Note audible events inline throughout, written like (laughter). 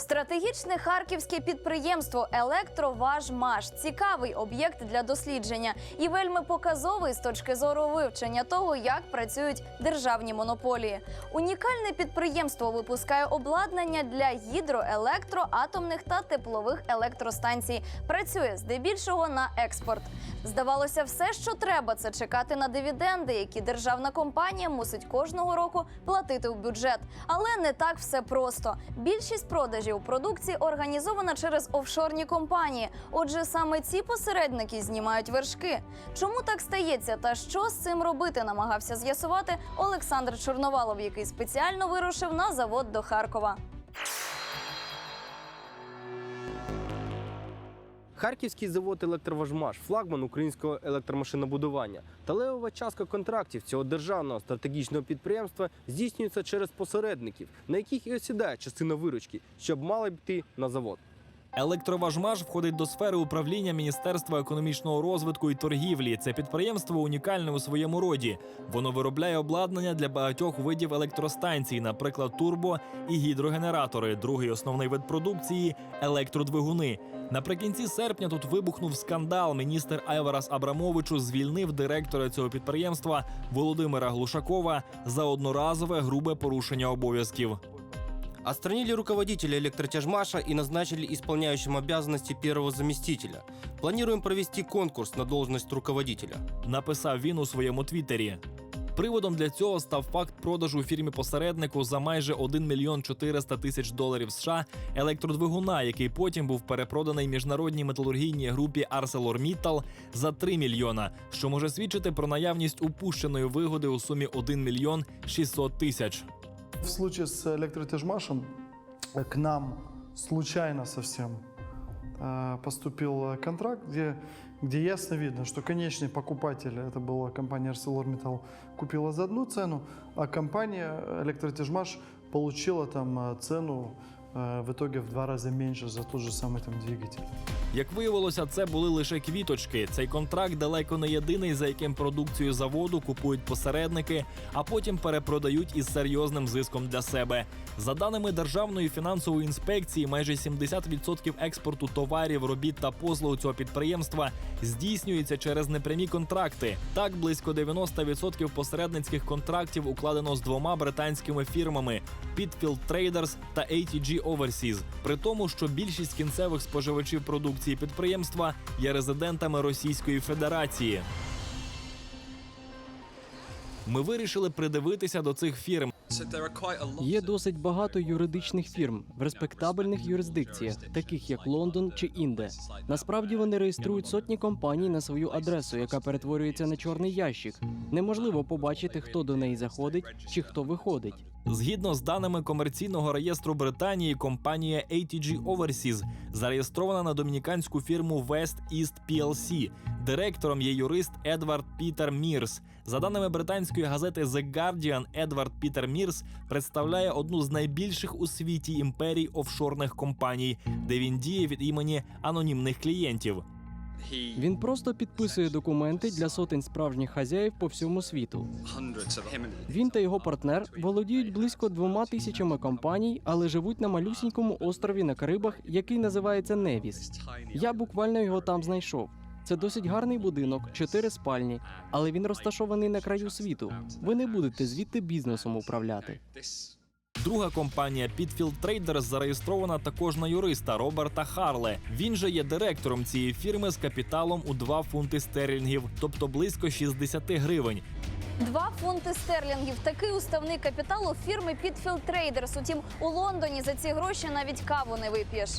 Стратегічне харківське підприємство Електроважмаш цікавий об'єкт для дослідження і вельми показовий з точки зору вивчення того, як працюють державні монополії. Унікальне підприємство випускає обладнання для гідро, електро, атомних та теплових електростанцій. Працює здебільшого на експорт. Здавалося, все, що треба, це чекати на дивіденди, які державна компанія мусить кожного року платити в бюджет. Але не так все просто. Більшість продажів продукції організована через офшорні компанії. Отже, саме ці посередники знімають вершки. Чому так стається та що з цим робити, намагався з'ясувати Олександр Чорновалов, який спеціально вирушив на завод до Харкова. Харківський завод «Електроважмаш» – флагман українського електромашинобудування. Та левова частка контрактів цього державного стратегічного підприємства здійснюється через посередників, на яких і осідає частина виручки, щоб мала б йти на завод. Електроважмаш входить до сфери управління Міністерства економічного розвитку і торгівлі. Це підприємство унікальне у своєму роді. Воно виробляє обладнання для багатьох видів електростанцій, наприклад, турбо і гідрогенератори. Другий основний вид продукції електродвигуни. Наприкінці серпня тут вибухнув скандал. Міністр Айварас Абрамовичу звільнив директора цього підприємства Володимира Глушакова за одноразове грубе порушення обов'язків. Отстранили руководителя электротяжмаша и назначили исполняющим обязанности первого заместителя. Планируем провести конкурс на должность руководителя. написав він у своєму твіттері. Приводом для цього став факт продажу фірмі посереднику за майже 1 мільйон 400 тисяч доларів США електродвигуна, який потім був перепроданий міжнародній металургійній групі ArcelorMittal за 3 мільйона, що може свідчити про наявність упущеної вигоди у сумі 1 мільйон 600 тисяч. В случае с электротяжмашем э, к нам случайно совсем э, поступил э, контракт, где, где ясно видно, что конечный покупатель, это была компания ArcelorMittal, купила за одну цену, а компания электротяжмаш получила там э, цену э, в итоге в два раза меньше за тот же самый там двигатель. Як виявилося, це були лише квіточки. Цей контракт далеко не єдиний, за яким продукцію заводу купують посередники, а потім перепродають із серйозним зиском для себе. За даними Державної фінансової інспекції, майже 70% експорту товарів, робіт та послуг цього підприємства здійснюється через непрямі контракти. Так, близько 90% посередницьких контрактів укладено з двома британськими фірмами Pitfield Traders та ATG Overseas. При тому, що більшість кінцевих споживачів продукції підприємства є резидентами Російської Федерації. Ми вирішили придивитися до цих фірм. Є досить багато юридичних фірм в респектабельних юрисдикціях, таких як Лондон чи Інде. Насправді вони реєструють сотні компаній на свою адресу, яка перетворюється на чорний ящик. Неможливо побачити, хто до неї заходить чи хто виходить. Згідно з даними комерційного реєстру Британії, компанія ATG Overseas зареєстрована на домініканську фірму West East PLC. Директором є юрист Едвард Пітер Мірс. За даними британської газети The Guardian, Едвард Пітер Мірс представляє одну з найбільших у світі імперій офшорних компаній, де він діє від імені анонімних клієнтів. Він просто підписує документи для сотень справжніх хазяїв по всьому світу. Він та його партнер володіють близько двома тисячами компаній, але живуть на малюсінькому острові на Карибах, який називається Невіс. Я буквально його там знайшов. Це досить гарний будинок, чотири спальні, але він розташований на краю світу. Ви не будете звідти бізнесом управляти. Друга компанія Pitfield Traders зареєстрована також на юриста Роберта Харле. Він же є директором цієї фірми з капіталом у 2 фунти стерлінгів, тобто близько 60 гривень. Два фунти стерлінгів. Такий уставний капітал у фірми Pitfield Traders. Утім, у Лондоні за ці гроші навіть каву не вип'єш.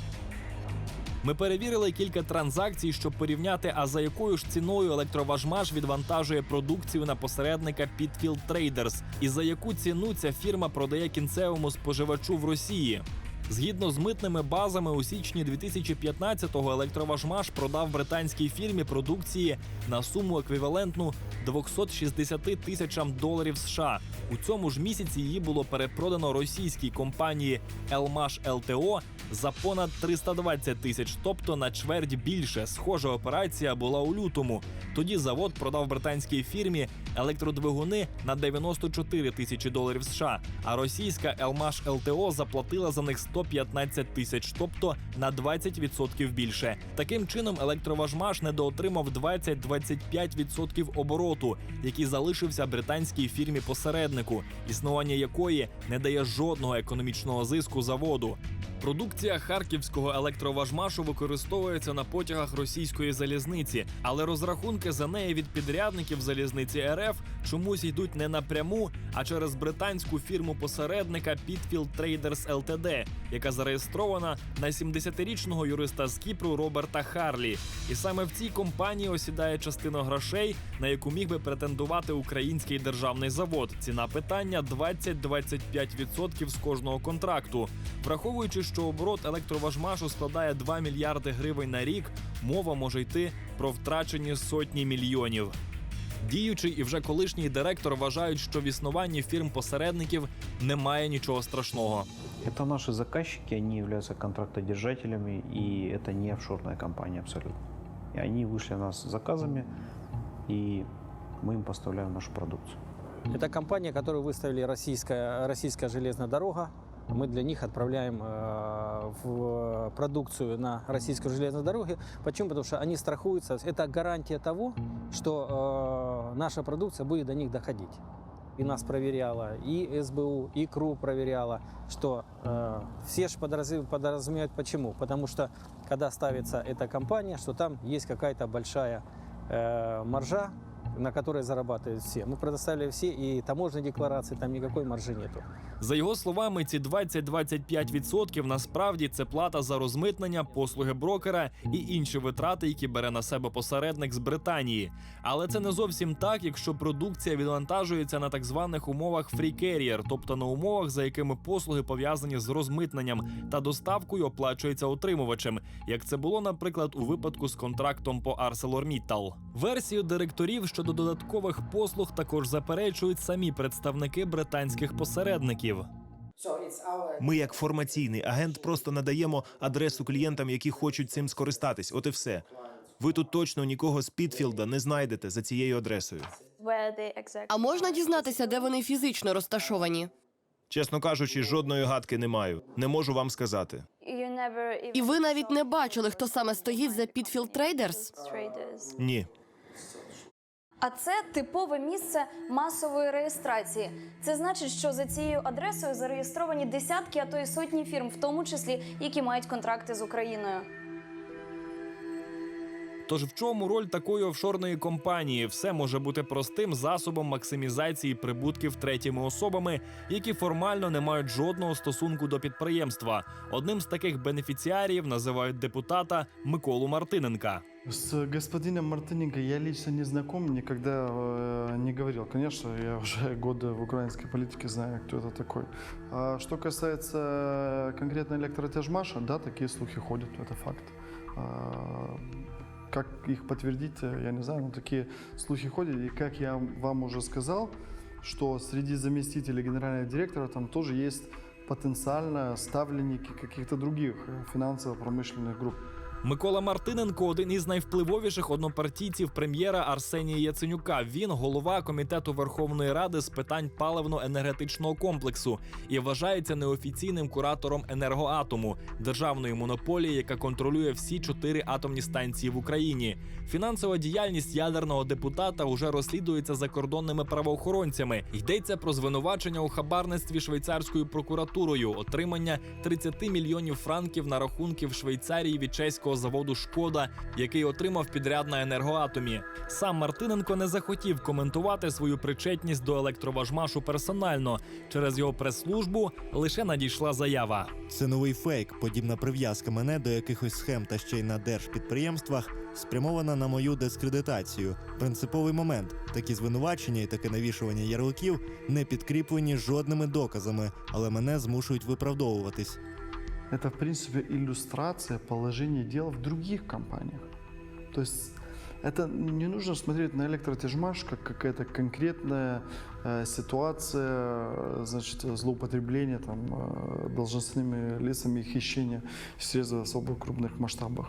Ми перевірили кілька транзакцій, щоб порівняти, а за якою ж ціною електроважмаш відвантажує продукцію на посередника Pitfield Traders, і за яку ціну ця фірма продає кінцевому споживачу в Росії. Згідно з митними базами, у січні 2015-го електроважмаш продав британській фірмі продукції на суму еквівалентну 260 тисячам доларів США. У цьому ж місяці її було перепродано російській компанії Елмаш ЛТО за понад 320 тисяч, тобто на чверть більше. Схожа операція була у лютому. Тоді завод продав британській фірмі електродвигуни на 94 тисячі доларів США, а російська Елмаш ЛТО заплатила за них 100 115 тисяч, тобто на 20% більше. Таким чином, електроважмаш недоотримав 20-25% обороту, який залишився британській фірмі посереднику, існування якої не дає жодного економічного зиску заводу. Продукція харківського електроважмашу використовується на потягах російської залізниці, але розрахунки за неї від підрядників залізниці РФ чомусь йдуть не напряму, а через британську фірму посередника Pitfield Traders Ltd, яка зареєстрована на 70-річного юриста з Кіпру Роберта Харлі. І саме в цій компанії осідає частина грошей, на яку міг би претендувати український державний завод. Ціна питання 20-25% з кожного контракту. Враховуючи, що оборот електроважмашу складає 2 мільярди гривень на рік, мова може йти про втрачені сотні мільйонів. Діючий і вже колишній директор вважають, що в існуванні фірм-посередників немає нічого страшного. Это наши заказчики, они являются контрактодержателями, и это не офшорная компания абсолютно. И они вышли нас с заказами, и мы им поставляем нашу продукцию. Это компания, которую выставили российская, российская железная дорога. Мы для них отправляем э, в продукцию на российскую железную дорогу. Почему? Потому что они страхуются. Это гарантия того, что э, наша продукция будет до них доходить. И нас проверяла, и СБУ, и КРУ проверяла, что э, все же подразу- подразумевают почему. Потому что когда ставится эта компания, что там есть какая-то большая э, маржа, на которой зарабатывают все. Мы предоставили все, и таможенные декларации, там никакой маржи нету. За його словами, ці 20-25% насправді це плата за розмитнення, послуги брокера і інші витрати, які бере на себе посередник з Британії. Але це не зовсім так, якщо продукція відвантажується на так званих умовах free carrier, тобто на умовах, за якими послуги пов'язані з розмитненням та доставкою оплачується отримувачем, як це було, наприклад, у випадку з контрактом по ArcelorMittal. Версію директорів щодо додаткових послуг також заперечують самі представники британських посередників. Ми, як формаційний агент, просто надаємо адресу клієнтам, які хочуть цим скористатись. От і все. Ви тут точно нікого з Підфілда не знайдете за цією адресою. А можна дізнатися, де вони фізично розташовані? Чесно кажучи, жодної гадки не маю. Не можу вам сказати. І ви навіть не бачили, хто саме стоїть за Pitfield Traders? Ні. А це типове місце масової реєстрації. Це значить, що за цією адресою зареєстровані десятки, а то й сотні фірм, в тому числі які мають контракти з Україною. Тож в чому роль такої офшорної компанії? Все може бути простим засобом максимізації прибутків третіми особами, які формально не мають жодного стосунку до підприємства. Одним з таких бенефіціарів називають депутата Миколу Мартиненка. С господином Мартыненко я лично не знаком, никогда э, не говорил. Конечно, я уже (laughs) годы в украинской политике знаю, кто это такой. А что касается конкретно электротяжмаша, да, такие слухи ходят, это факт. А, как их подтвердить, э, я не знаю, но такие слухи ходят. И как я вам уже сказал, что среди заместителей генерального директора там тоже есть потенциально ставленники каких-то других э, финансово-промышленных групп. Микола Мартиненко один із найвпливовіших однопартійців прем'єра Арсенія Яценюка. Він голова комітету Верховної Ради з питань паливно-енергетичного комплексу і вважається неофіційним куратором енергоатому державної монополії, яка контролює всі чотири атомні станції в Україні. Фінансова діяльність ядерного депутата вже розслідується закордонними правоохоронцями. Йдеться про звинувачення у хабарництві швейцарською прокуратурою, отримання 30 мільйонів франків на рахунки в Швейцарії від чеського заводу Шкода, який отримав підряд на енергоатомі. Сам Мартиненко не захотів коментувати свою причетність до електроважмашу персонально. Через його прес-службу лише надійшла заява. Це новий фейк, подібна прив'язка мене до якихось схем та ще й на держпідприємствах, спрямована на мою дискредитацію. Принциповий момент. Такі звинувачення і таке навішування ярликів не підкріплені жодними доказами, але мене змушують виправдовуватись Это, в принципе, иллюстрация положения дел в других компаниях. То есть это не нужно смотреть на электротяжмаш как какая-то конкретная э, ситуация, э, значит, злоупотребления там, э, должностными лицами, хищения средств в особо крупных масштабах.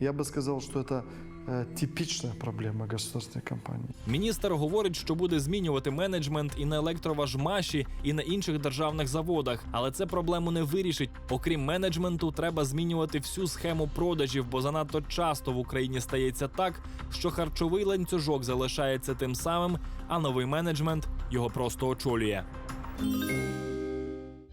Я бы сказал, что это э, типичная проблема государственной компании. Міністр говорить, що буде змінювати менеджмент і на електроважмаші, і на інших державних заводах, але це проблему не вирішить. Окрім менеджменту, треба змінювати всю схему продажів, бо занадто часто в Україні стається так, що харчовий ланцюжок залишається тим самим, а новий менеджмент його просто очолює.